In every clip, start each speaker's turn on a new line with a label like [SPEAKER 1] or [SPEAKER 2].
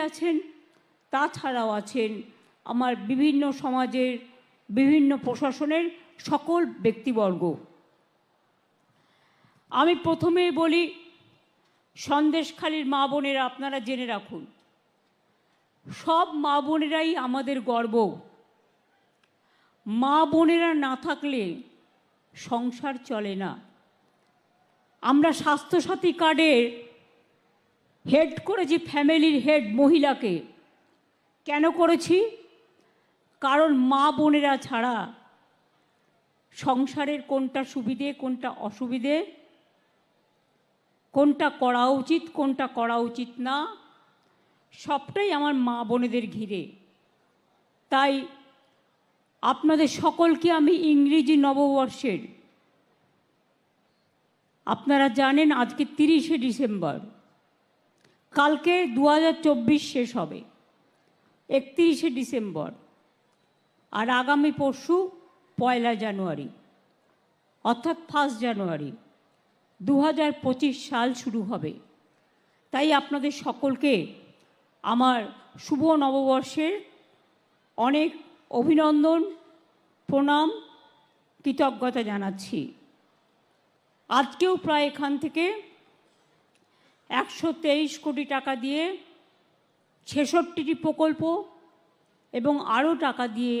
[SPEAKER 1] আছেন, তাছাড়াও আছেন আমার বিভিন্ন সমাজের, বিভিন্ন প্রশাসনের সকল ব্যক্তিবর্গ। আমি প্রথমে বলি, সন্দেশখালীর মা বোনেরা আপনারা জেনে রাখুন। সব মা বোনেরাই আমাদের গর্ব। মা বোনেরা না থাকলে সংসার চলে না। আমরা স্বাস্থ্যসাথী কার্ডের হেড করেছি ফ্যামিলির হেড মহিলাকে। কেন করেছি? কারণ মা বোনেরা ছাড়া সংসারের কোনটা সুবিধে, কোনটা অসুবিধে, কোনটা করা উচিত, কোনটা করা উচিত না, সবটাই আমার মা বোনেদের ঘিরে। তাই আপনাদের সকলকে আমি ইংরেজি নববর্ষের, আপনারা জানেন আজকে তিরিশে ডিসেম্বর। কালকে দু হাজার চব্বিশ শেষ হবে, একত্রিশে ডিসেম্বর, আর আগামী পরশু পয়লা জানুয়ারি, অর্থাৎ ফার্স্ট জানুয়ারি দু হাজার পঁচিশ সাল শুরু হবে। তাই আপনাদের সকলকে আমার শুভ নববর্ষের অনেক অভিনন্দন, প্রণাম, কৃতজ্ঞতা জানাচ্ছি। আজকেও প্রায় এখান থেকে একশো তেইশ কোটি টাকা দিয়ে ছেষট্টিটি প্রকল্প এবং আরও টাকা দিয়ে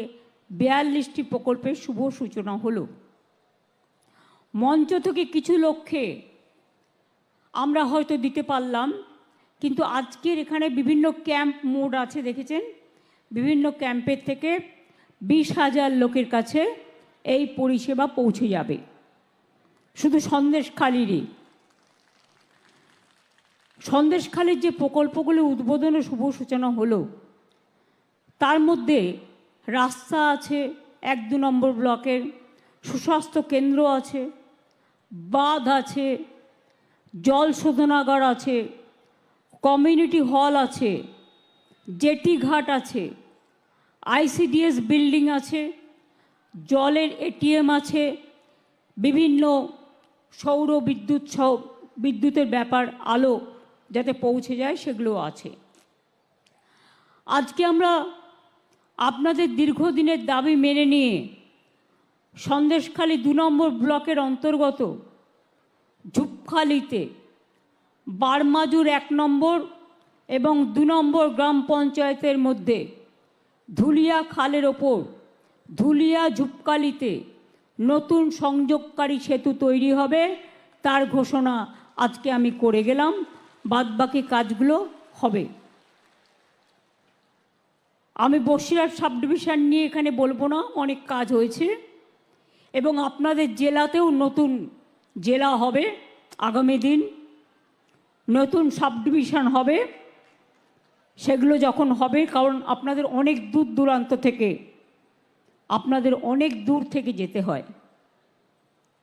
[SPEAKER 1] বিয়াল্লিশটি প্রকল্পের শুভ সূচনা হলো। মঞ্চ থেকে কিছু লক্ষ্যে আমরা হয়তো দিতে পারলাম, কিন্তু আজকের এখানে বিভিন্ন ক্যাম্প মোড আছে, দেখেছেন? বিভিন্ন ক্যাম্পের থেকে বিশ হাজার লোকের কাছে এই পরিষেবা পৌঁছে যাবে। শুধু সন্দেশখালিরই সন্দেশখালির যে প্রকল্পগুলি উদ্বোধনের শুভ সূচনা হলো, তার মধ্যে রাস্তা আছে এক দু নম্বর ব্লকের, সুস্বাস্থ্য কেন্দ্র আছে, বাঁধ আছে, জল শোধনাগার আছে, কমিউনিটি হল আছে, জেটি ঘাট আছে, আইসিডিএস বিল্ডিং আছে, জলের এটিএম আছে, বিভিন্ন সৌর বিদ্যুৎ বিদ্যুতের ব্যাপার, আলো যাতে পৌঁছে যায়, সেগুলো আছে। আজকে আমরা আপনাদের দীর্ঘদিনের দাবি মেনে নিয়ে সন্দেশখালী দু নম্বর ব্লকের অন্তর্গত ঝুপখালিতে বারমাজুর এক নম্বর এবং দু নম্বর গ্রাম পঞ্চায়েতের মধ্যে ধুলিয়া খালের ওপর, ধুলিয়া ঝুপকালিতে নতুন সংযোগকারী সেতু তৈরি হবে, তার ঘোষণা আজকে আমি করে গেলাম। বাদবাকি কাজগুলো হবে। আমি বসিরহাট সাব ডিভিশন নিয়ে এখানে বলব না, অনেক কাজ হয়েছে। এবং আপনাদের জেলাতেও নতুন জেলা হবে আগামী দিন। নতুন সাব ডিভিশন হবে, সেগুলো যখন হবে, কারণ আপনাদের অনেক দূর দূরান্ত থেকে, আপনাদের অনেক দূর থেকে যেতে হয়।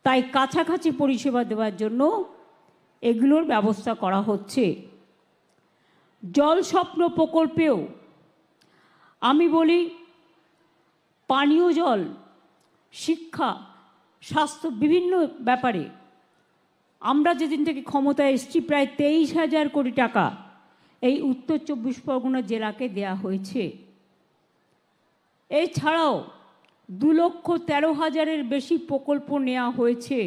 [SPEAKER 1] তাই কাছাকাছি পরিষেবা দেওয়ার জন্য এগুলোর ব্যবস্থা করা হচ্ছে। জল স্বপ্ন প্রকল্পেও আমি বলি পানীয় জল, শিক্ষা, স্বাস্থ্য বিভিন্ন ব্যাপারে আমরা যেদিন থেকে ক্ষমতায় এসেছি প্রায় তেইশ হাজার কোটি টাকা এই উত্তর চব্বিশ পরগনা জেলাকে দেয়া হয়েছে। এছাড়াও দু লক্ষ তেরো হাজারের বেশি প্রকল্প নেওয়া হয়েছে।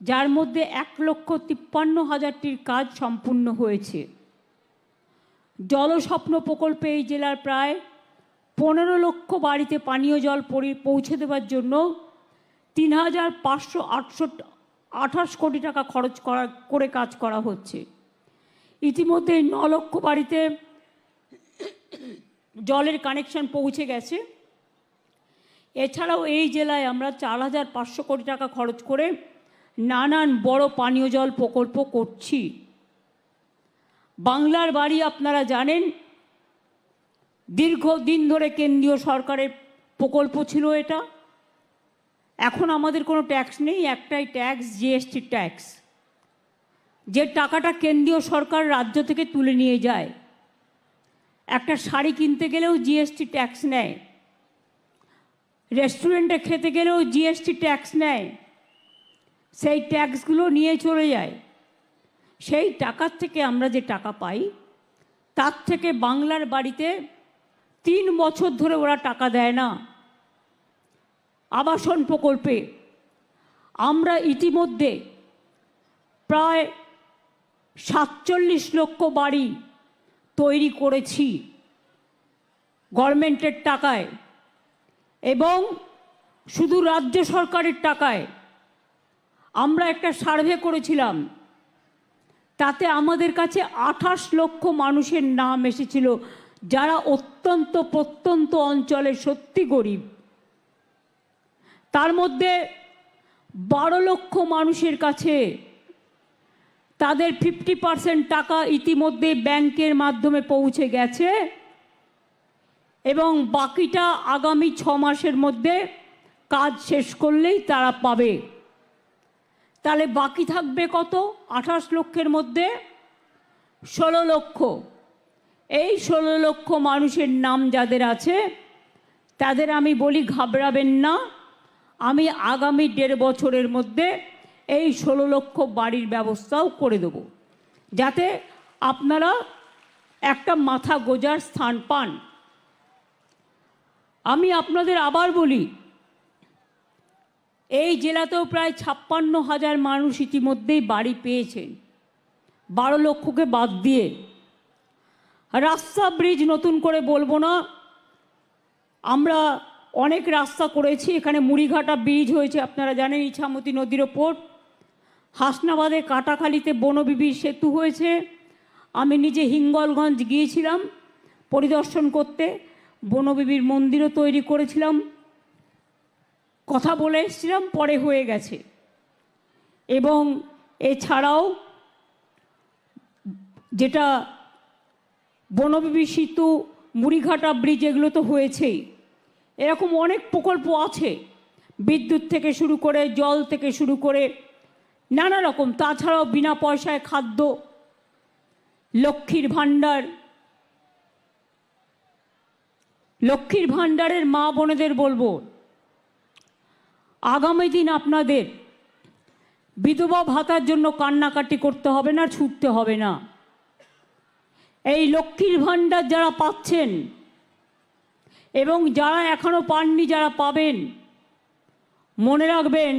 [SPEAKER 1] যার মধ্যে এক লক্ষ তিপ্পান্ন হাজারটির কাজ সম্পূর্ণ হয়েছে। জলস্বপ্ন প্রকল্পে এই জেলার প্রায় পনেরো লক্ষ বাড়িতে পানীয় জল পৌঁছে দেওয়ার জন্য তিন হাজার পাঁচশো আটশো আঠাশ কোটি টাকা খরচ করা, করে কাজ করা হচ্ছে। ইতিমধ্যে ন লক্ষ বাড়িতে জলের কানেকশন পৌঁছে গেছে। এছাড়াও এই জেলায় আমরা চার হাজার পাঁচশো কোটি টাকা খরচ করে নানান বড় পানীয় জল প্রকল্প করছি। বাংলার বাড়ি আপনারা জানেন, দীর্ঘদিন ধরে কেন্দ্রীয় সরকারের প্রকল্প ছিল এটা। এখন আমাদের কোনো ট্যাক্স নেই, একটাই ট্যাক্স, জিএসটি ট্যাক্স। যে টাকাটা কেন্দ্রীয় সরকার রাজ্য থেকে তুলে নিয়ে যায়, একটা শাড়ি কিনতে গেলেও জিএসটি ট্যাক্স নেয়। রেস্টুরেন্টে খেতে গেলেও জিএসটি ট্যাক্স নেয়। সেই ট্যাক্সগুলো নিয়ে চলে যায়। সেই টাকার থেকে আমরা যে টাকা পাই, তার থেকে বাংলার বাড়িতে তিন বছর ধরে ওরা টাকা দেয় না। আবাসন প্রকল্পে আমরা ইতিমধ্যে প্রায় সাতচল্লিশ লক্ষ বাড়ি তৈরি করেছি গভর্নমেন্টের টাকায় এবং শুধু রাজ্য সরকারের টাকায়। আমরা একটা সার্ভে করেছিলাম। তাতে আমাদের কাছে আঠাশ লক্ষ মানুষের নাম এসেছিল, যারা অত্যন্ত প্রত্যন্ত অঞ্চলে সত্যি গরিব। তার মধ্যে বারো লক্ষ মানুষের কাছে তাদের ফিফটি পার্সেন্ট টাকা ইতিমধ্যে ব্যাংকের মাধ্যমে পৌঁছে গেছে এবং বাকিটা আগামী ছ মাসের মধ্যে কাজ শেষ করলেই তারা পাবে। তাহলে বাকি থাকবে কত? আঠাশ লক্ষের মধ্যে ষোলো লক্ষ। এই ষোলো লক্ষ মানুষের নাম যাদের আছে, তাদের আমি বলি ঘাবড়াবেন না। আমি আগামী দেড় বছরের মধ্যে এই ষোলো লক্ষ বাড়ির ব্যবস্থাও করে দেব। যাতে আপনারা একটা মাথা গোজার স্থান পান। আমি আপনাদের আবার বলি এই জেলাতেও প্রায় ছাপ্পান্ন হাজার মানুষ ইতিমধ্যেই বাড়ি পেয়েছেন বারো লক্ষকে বাদ দিয়ে। রাস্তা ব্রিজ নতুন করে বলব না, আমরা অনেক রাস্তা করেছি, এখানে মুড়িঘাটা ব্রিজ হয়েছে, আপনারা জানেন ইছামতি নদীর ওপর। হাসনাবাদে কাটাখালিতে বনবিবির সেতু হয়েছে। আমি নিজে হিঙ্গলগঞ্জ গিয়েছিলাম পরিদর্শন করতে, বনবিবির মন্দিরও তৈরি করেছিলাম। কথা বলে এসেছিলাম, পরে হয়ে গেছে। এবং এছাড়াও যেটা বনবিবি সেতু মুড়িঘাটা ব্রিজ, এগুলো তো হয়েছেই। এরকম অনেক প্রকল্প আছে। বিদ্যুৎ থেকে শুরু করে, জল থেকে শুরু করে, নানা রকম। তাছাড়াও বিনা পয়সায় খাদ্য, লক্ষ্মীর ভাণ্ডার। লক্ষ্মীর ভাণ্ডারের মা বোনেদের বলব আগামী দিন আপনাদের বিধবা ভাতার জন্য কান্নাকাটি করতে হবে না, ছুটতে হবে না। এই লক্ষ্মীর ভাণ্ডার যারা পাচ্ছেন এবং যারা এখনও পাননি, যারা পাবেন, মনে রাখবেন,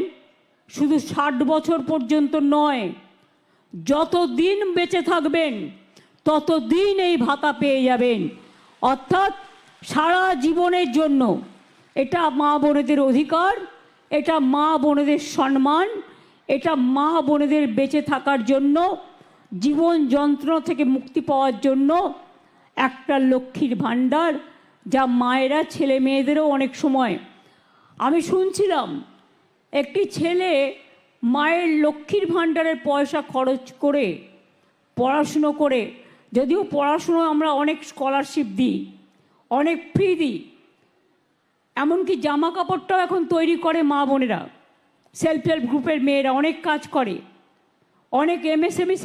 [SPEAKER 1] শুধু ষাট বছর পর্যন্ত নয় যত দিন বেঁচে থাকবেন তত দিন এই ভাতা পেয়ে যাবেন। অর্থাৎ সারা জীবনের জন্য এটা মা বোনেদের অধিকার এটা মা বোনেদের সম্মান, এটা মা বোনেদের বেঁচে থাকার জন্য, জীবন যন্ত্রণা থেকে মুক্তি পাওয়ার জন্য একটা লক্ষ্মীর ভাণ্ডার যা মায়েরা, ছেলে মেয়েদেরও অনেক সময়। আমি শুনছিলাম, একটি ছেলে মায়ের লক্ষ্মীর ভাণ্ডারের পয়সা খরচ করে, পড়াশুনো করে, যদিও পড়াশুনো আমরা অনেক স্কলারশিপ দিই, অনেক ফ্রি দিই এমনকি জামা কাপড়টাও এখন তৈরি করে মা বোনেরা। সেলফ হেল্প গ্রুপের মেয়েরা অনেক কাজ করে। অনেক এমএসএমই